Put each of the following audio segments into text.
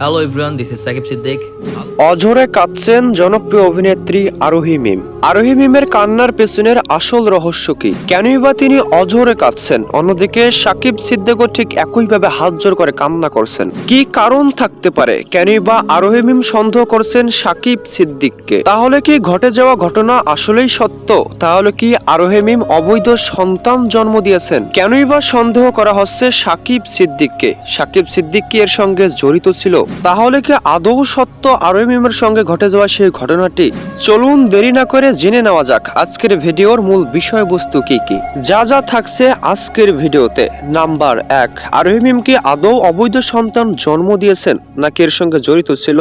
Hello everyone this is Sakib Siddique অঝরে কাঁদছেন জনপ্রিয় অভিনেত্রী আরোহী মিম। আরোহী মিমের কান্নার পেছনের আসল রহস্য কি? কেনই বা তিনি অঝরে কাঁদছেন? অন্যদিকে সাকিব সিদ্দিকও ঠিক একইভাবে হাত জোর করে কান্না করছেন। কি কারণ থাকতে পারে? কেনই বা মিম সন্দেহ করছেন সাকিব সিদ্দিককে। তাহলে কি ঘটে যাওয়া ঘটনা আসলেই সত্য? তাহলে কি আরোহী মিম অবৈধ সন্তান জন্ম দিয়েছেন? কেনই বা সন্দেহ করা হচ্ছে সাকিব সিদ্দিককে। সাকিব সিদ্দিক কি এর সঙ্গে জড়িত ছিল? তাহলে কি আদৌ সত্য আরোহী মিমের সঙ্গে ঘটে যাওয়া সেই ঘটনাটি? চলুন দেরি না করে জেনে নেওয়া যাক আজকের ভিডিওর মূল বিষয়বস্তু কি কি। যা যা থাকছে আজকের ভিডিওতে। নাম্বার এক আরোহী মিম কি আদৌ অবৈধ সন্তান জন্ম দিয়েছেন নাকি এর সঙ্গে জড়িত ছিল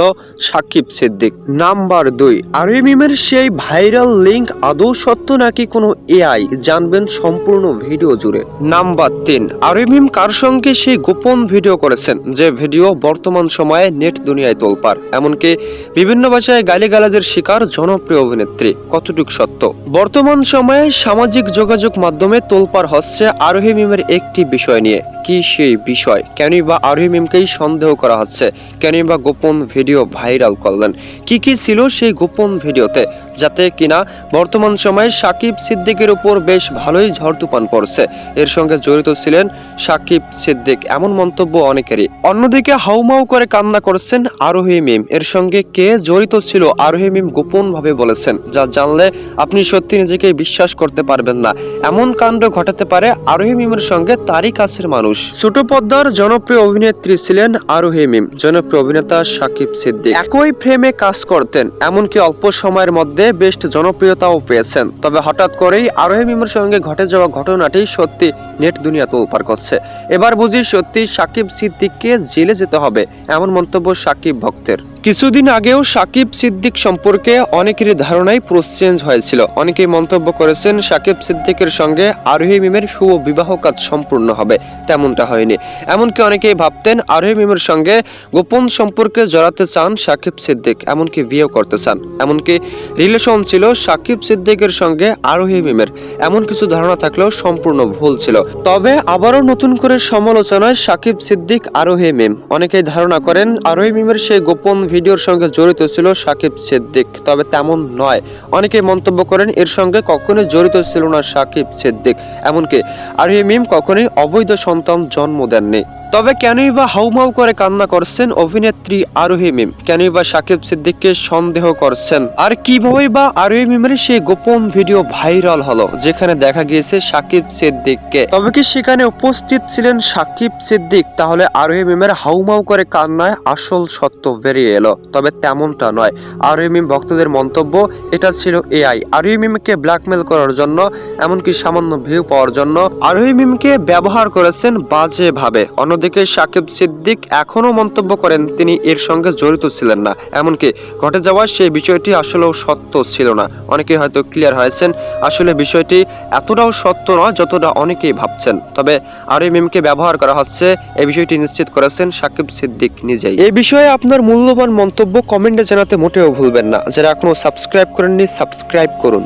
সাকিব সিদ্দিক? নাম্বার দুই আরোহী মিমের সেই ভাইরাল লিংক আদৌ সত্য নাকি কোনো এআই? জানবেন সম্পূর্ণ ভিডিও জুড়ে। নাম্বার তিন আরোহী মিম কার সঙ্গে সেই গোপন ভিডিও করেছেন? যে ভিডিও বর্তমান সময়ে নেট দুনিয়ায় তোলপার। এমনকি বিভিন্ন ভাষায় গালিগালাজের শিকার জনপ্রিয় অভিনেত্রী। কতটুক সত্য? বর্তমান সময়ে সামাজিক যোগাযোগ মাধ্যমে তোলপার হচ্ছে আরোহী মিমের একটি বিষয় নিয়ে। কি সেই বিষয়? কেনই বা আরোহী মিমকেই সন্দেহ করা হচ্ছে? কেনই বা গোপন ভিডিও ভাইরাল করলেন? কি কি ছিল সেই গোপন ভিডিওতে? যাতে কিনা বর্তমান সময়ে সাকিব সিদ্দিকের উপর বেশ ভালোই ঝড় তুফান পড়ছে। এর সঙ্গে জড়িত ছিলেন সাকিব সিদ্দিক। এমন মন্তব্য অনেকেরই। অন্যদিকে হাউমাউ করে কান্না করছেন আরোহী মিম। এর সঙ্গে কে জড়িত ছিল আরোহী মিম গোপন ভাবে বলেছেন, যা জানলে আপনি সত্যি নিজেকে বিশ্বাস করতে পারবেন না। এমন কাণ্ড ঘটাতে পারে আরোহী মিমের সঙ্গে তারই কাছের মানুষ। ছোট পদ্মার জনপ্রিয় অভিনেত্রী ছিলেন আরোহী মিম, জনপ্রিয় অভিনেতা সাকিব সিদ্দিক। একই ফ্রেমে কাজ করতেন, এমনকি অল্প সময়ের মধ্যে বেশ জনপ্রিয়তাও পেয়েছেন। তবে হঠাৎ করেই আরোহী মিমের সঙ্গে ঘটে যাওয়া ঘটনাটি সত্যি নেট দুনিয়া তোলপার করছে। এবার বুঝি সত্যি সাকিব সিদ্দিককে জেলে যেতে হবে, এমন মন্তব্য সাকিব ভক্তের। কিছুদিন আগেও সাকিব সিদ্দিক সম্পর্কে অনেকেরই ধারণাই প্রচেঞ্জ হয়েছিল। অনেকেই মন্তব্য করেছেন, সাকিব সিদ্দিকের সঙ্গে আরোহী মিমের শুভ বিবাহ কাজ সম্পূর্ণ হবে তেমনটা হয়নি। এমনকি অনেকেই ভাবতেন আরোহী মিমের সঙ্গে গোপন সম্পর্কে জড়াতে চান সাকিব সিদ্দিক, এমনকি বিয়েও করতে চান। এমনকি রিলেশন ছিল সাকিব সিদ্দিকের সঙ্গে আরোহী মিমের। এমন কিছু ধারণা থাকলেও সম্পূর্ণ ভুল ছিল। তবে আবারও নতুন করে সমালোচনায় সাকিব সিদ্দিক, আরোহী মিম। অনেকেই ধারণা করেন আরোহী মিমের সেই গোপন ভিডিওর সঙ্গে জড়িত ছিল সাকিব সিদ্দিক, তবে তেমন নয়। অনেকেই মন্তব্য করেন এর সঙ্গে কখনোই জড়িত ছিল না সাকিব সিদ্দিক। এমনকি আরোহী মিম কখনোই অবৈধ সন্তান জন্ম দেননি। তবে কেনই বা হাউমাউ করে কান্না করছেন অভিনেত্রী আরোহী মিম? কেনই বা সাকিব সিদ্দিককে সন্দেহ করছেন? আর কীভাবে বা আরোহী মিমের সেই গোপন ভিডিও ভাইরাল হলো, যেখানে দেখা গিয়েছে সাকিব সিদ্দিককে। তবে কি সেখানে উপস্থিত ছিলেন সাকিব সিদ্দিক? তাহলে আরোহী মিমের হাউমাউ করে কান্নায় আসল সত্য বেরিয়ে এলো। তবে তেমনটা নয়। আরোহী মিম ভক্তদের মন্তব্য, এটা ছিল এআই। আরোহী মিমকে ব্ল্যাকমেল করার জন্য, এমনকি সামান্য ভিউ পাওয়ার জন্য, আরোহী মিমকে ব্যবহার করেছেন বাজে ভাবে অন্যদিকে সাকিব সিদ্দিক এখনও মন্তব্য করেন, তিনি এর সঙ্গে জড়িত ছিলেন না। এমনকি ঘটে যাওয়া সেই বিষয়টি আসলেও সত্য ছিল না। অনেকে হয়তো ক্লিয়ার হয়েছেন, আসলে বিষয়টি এতটাও সত্য নয় যতটা অনেকেই ভাবছেন। তবে আরোহী মিমকে ব্যবহার করা হচ্ছে, এই বিষয়টি নিশ্চিত করেছেন সাকিব সিদ্দিক নিজেই। এই বিষয়ে আপনার মূল্যবান মন্তব্য কমেন্টে জানাতে মোটেও ভুলবেন না। যারা এখনও সাবস্ক্রাইব করেননি, সাবস্ক্রাইব করুন।